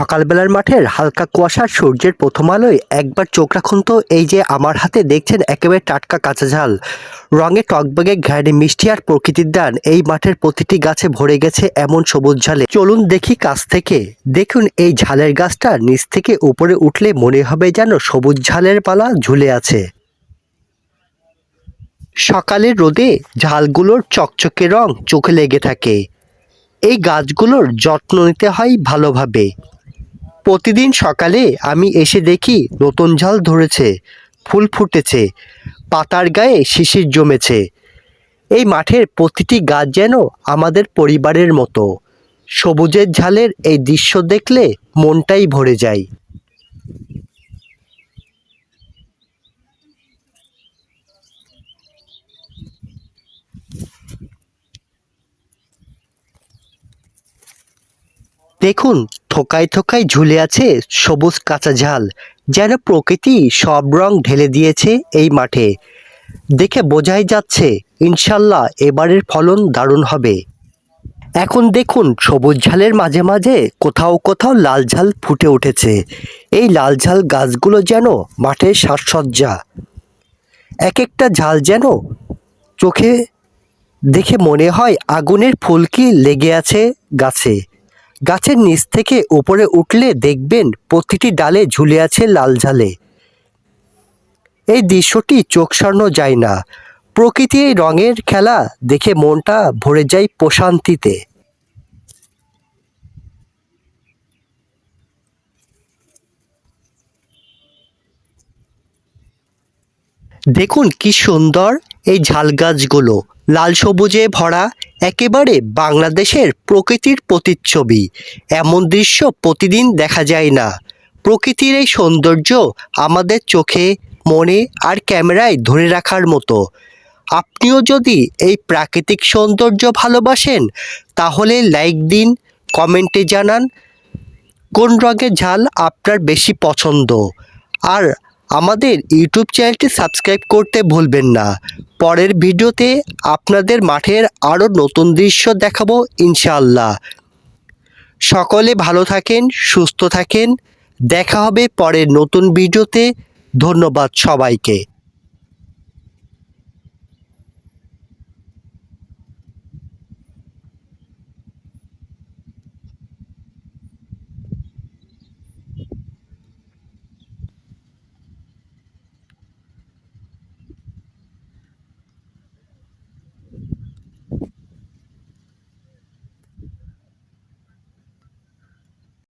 সকালবেলার মাঠের হালকা কুয়াশা সূর্যের প্রথম আলোয় একবার চোখ রাখুন তো, এই যে আমার হাতে দেখছেন একেবারে টাটকা কাঁচা ঝাল। রঙে টকবগে ঘ্যাড়ে মিষ্টি আর প্রকৃতির দান, এই মাঠের প্রতিটি গাছে ভরে গেছে এমন সবুজ ঝালে। চলুন দেখি কাছ থেকে। দেখুন, এই ঝালের গাছটা নিচ থেকে উপরে উঠলে মনে হবে যেন সবুজ ঝালের পালা ঝুলে আছে। সকালের রোদে ঝালগুলোর চকচকে রং চোখে লেগে থাকে। এই গাছগুলোর যত্ন নিতে হয় ভালোভাবে। প্রতিদিন সকালে আমি এসে দেখি নতুন ঝাল ধরেছে, ফুল ফুটেছে, পাতার গায়ে শিশির জমেছে। এই মাঠের প্রতিটি গাছ যেন আমাদের পরিবারের মতো। সবুজের ঝালের এই দৃশ্য দেখলে মনটাই ভরে যায়। দেখুন থোকায় থোকায় ঝুলে আছে সবুজ কাঁচা ঝাল, যেন প্রকৃতি সব রং ঢেলে দিয়েছে এই মাঠে। দেখে বোঝাই যাচ্ছে, ইনশাল্লাহ এবারের ফলন দারুণ হবে। এখন দেখুন সবুজ ঝালের মাঝে মাঝে কোথাও কোথাও লাল ঝাল ফুটে উঠেছে। এই লাল ঝাল গাছগুলো যেন মাঠের সাজসজ্জা। এক একটা ঝাল যেন চোখে দেখে মনে হয় আগুনের ফুলকি লেগে আছে গাছে। গাছের নিচ থেকে উপরে উঠলে দেখবেন প্রতিটি ডালে ঝুলে আছে লাল ঝালে। এই দৃশ্যটি চোখ সারানো যায় না। প্রকৃতি এই রঙের খেলা দেখে মনটা ভরে যায় প্রশান্তিতে। দেখুন কি সুন্দর এই ঝাল গাছগুলো। লাল সবুজে ভরা একেবারে বাংলাদেশের প্রকৃতির প্রতিচ্ছবি। এমন দৃশ্য প্রতিদিন দেখা যায় না। প্রকৃতির এই সৌন্দর্য আমাদের চোখে, মনে আর ক্যামেরায় ধরে রাখার মতো। আপনিও যদি এই প্রাকৃতিক সৌন্দর্য ভালোবাসেন, তাহলে লাইক দিন, কমেন্টে জানান। কোন রঙের ঝাল আপনার বেশি পছন্দ? আর আমাদের ইউটিউব চ্যানেলটি সাবস্ক্রাইব করতে ভুলবেন না। পরের ভিডিওতে আপনাদের মাঠের আরও নতুন দৃশ্য দেখাবো ইনশাআল্লাহ। সকলে ভালো থাকেন, সুস্থ থাকেন। দেখা হবে পরের নতুন ভিডিওতে। ধন্যবাদ সবাইকে।